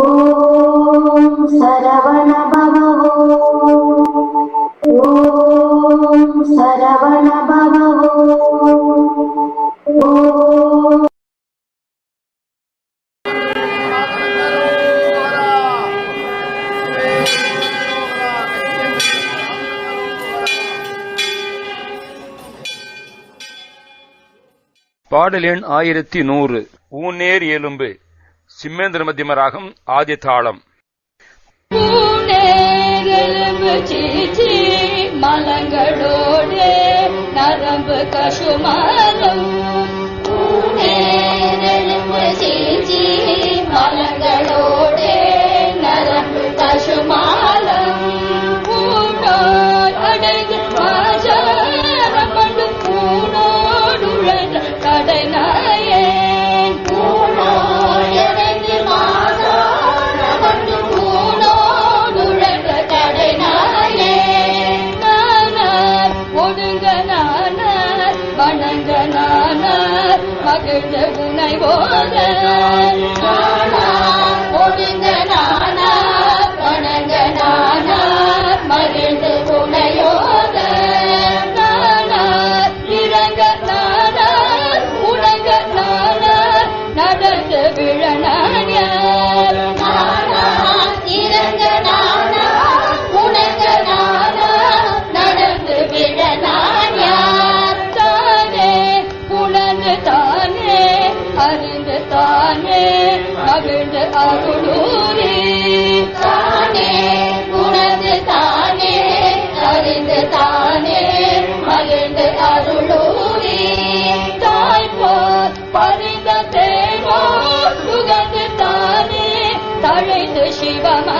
ॐ सरवण பாடல் எண் ஆயிரத்தி நூறு. ஊநேர் எலும்பு. சிம்மேந்திர மத்தியம ராகம் ஆதி தாளம் பூனேரெலும்பு மலங்களோடு நரம்பு கசுமாலம். நானார் மகிழ்ந்த தழைந்து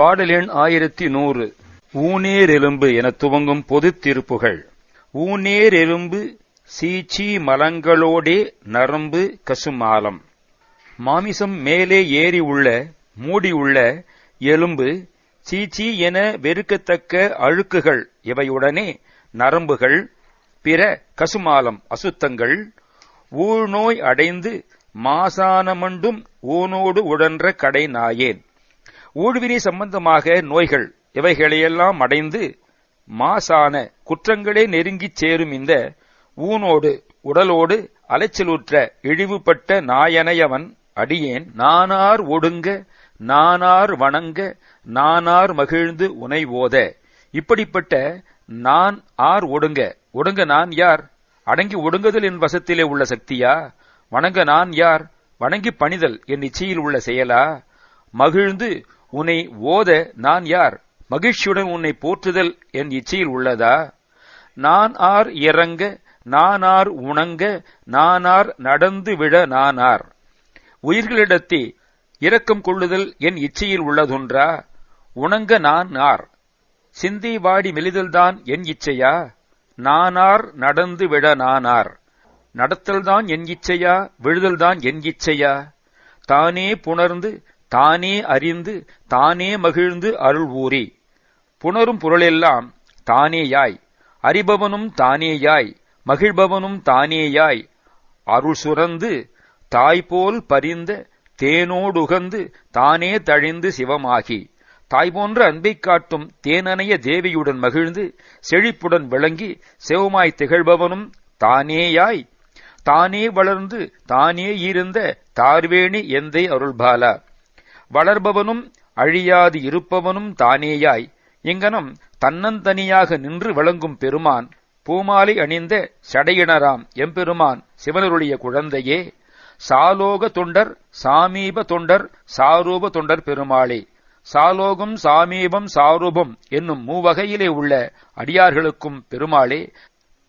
பாடல் எண் ஆயிரத்தி நூறு. ஊனேர் எலும்பு என துவங்கும் பொதுத் திருப்புகள். ஊனேர் எலும்பு சீச்சி மலங்களோடே நரம்பு கசுமாலம். மாமிசம் மேலே ஏறி உள்ள மூடியுள்ள எலும்பு சீச்சி என வெறுக்கத்தக்க அழுக்குகள் இவையுடனே நரம்புகள் பிற கசுமாலம் அசுத்தங்கள் ஊழ்நோய் அடைந்து மாசானமண்டும் ஊனோடு உடன்ற கடை நாயேன். ஊழ்வினை சம்பந்தமாக நோய்கள் இவைகளையெல்லாம் அடைந்து மாசான குற்றங்களே நெருங்கிச் சேரும் இந்த ஊனோடு உடலோடு அலைச்சலுற்ற இழிவுபட்ட நாயனையவன் அடியேன் நானார் ஒடுங்க நானார் வணங்க நானார் மகிழ்ந்து உனை ஓத. இப்படிப்பட்ட நான் ஆர் ஒடுங்க ஒடுங்க நான் யார்? அடங்கி ஒடுங்குதல் என் வசத்திலே உள்ள சக்தியா? வணங்க நான் யார்? வணங்கி பணிதல் என் இச்சையில் உள்ள செயலா? மகிழ்ந்து உன்னை ஓத நான் யார்? மகிழ்ச்சியுடன் உன்னை போற்றுதல் என் இச்சையில் உள்ளதா? நான் ஆர் இறங்க நானார் உணங்க நானார் நடந்து விட நானார் உயிர்களிடத்தே இரக்கம் கொள்ளுதல் என் இச்சையில் உள்ளதொன்றா? உணங்க நான் ஆர். சிந்தி வாடி மெலிதல்தான் என் இச்சையா? நானார் நடந்து விட நானார் நடத்தல்தான் என் இச்சையா? விழுதல்தான் என் இச்சையா? தானே புணர்ந்து தானே அறிந்து தானே மகிழ்ந்து அருள் ஊறி புணரும் பொருளெல்லாம் தானேயாய். அறிபவனும் தானேயாய் மகிழ்பவனும் தானேயாய். அருள் சுரந்து தாய்போல் பரிந்த தேனோடுகந்து தானே தழிந்து சிவமாகி. தாய் போன்ற அன்பைக் காட்டும் தேனனைய தேவியுடன் மகிழ்ந்து செழிப்புடன் விளங்கி சிவமாய் திகழ்பவனும் தானேயாய். தானே வளர்ந்து தானே இருந்த தார்வேணி எந்தை அருள்பாலா? வளர்பவனும் அழியாது இருப்பவனும் தானேயாய். இங்கனம் தன்னந்தனியாக நின்று வழங்கும் பெருமான் பூமாலை அணிந்த சடையினராம் எம்பெருமான் சிவனருடைய குழந்தையே. சாலோக தொண்டர் சாமீப தொண்டர் சாரூப தொண்டர் பெருமாளே. சாலோகம் சாமீபம் சாரூபம் என்னும் மூவகையிலே உள்ள அடியார்களுக்கும் பெருமாளே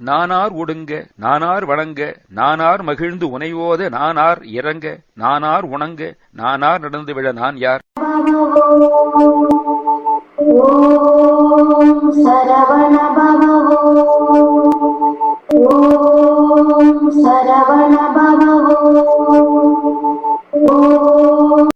நானார் ஒடுங்க நானார் வணங்க நானார் மகிழ்ந்து உனைவோத நானார் இறங்க நானார் உணங்க நானார் நடந்து விழ நான் யார்?